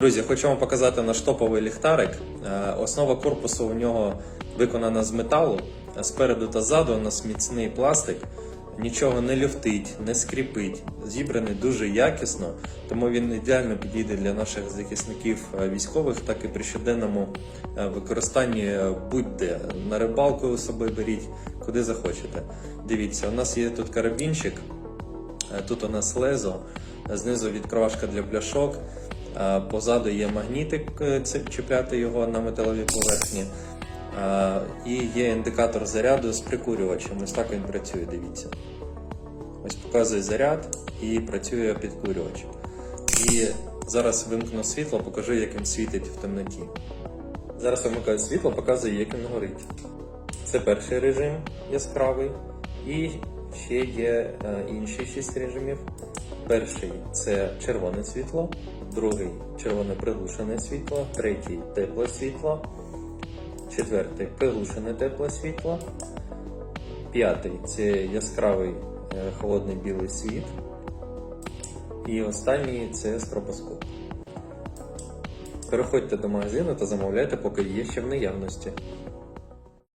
Друзі, хочу вам показати наш топовий ліхтарик. Е, Основа корпусу у нього виконана з металу. Спереду та ззаду у нас міцний пластик. Нічого не люфтить, не скріпить. Зібраний дуже якісно, тому він ідеально підійде для наших захисників е, військових, так і при щоденному е, використанні будь-де. На рибалку з собою беріть, куди захочете. Дивіться, у нас є тут карабінчик, Тут у нас лезо, знизу відкривашка для пляшок. Позаду є магнітик, е, чіпляти його на металовій поверхні. І є індикатор заряду з прикурювачем. Ось так він працює, дивіться. Ось показує заряд і працює підкурювач. І зараз вимкну світло, покажу, як він світить в темноті. Зараз вимикаю світло, показую, як він горить. Це перший режим яскравий. І ще є е, інші шість режимів. Перший це червоне світло, другий червоне приглушене світло, третій тепле світло, четвертий приглушене тепле світло, п'ятий це яскравий е, холодний білий світ. І останній це стробоскоп. Переходьте до магазину та замовляйте, поки є ще в наявності.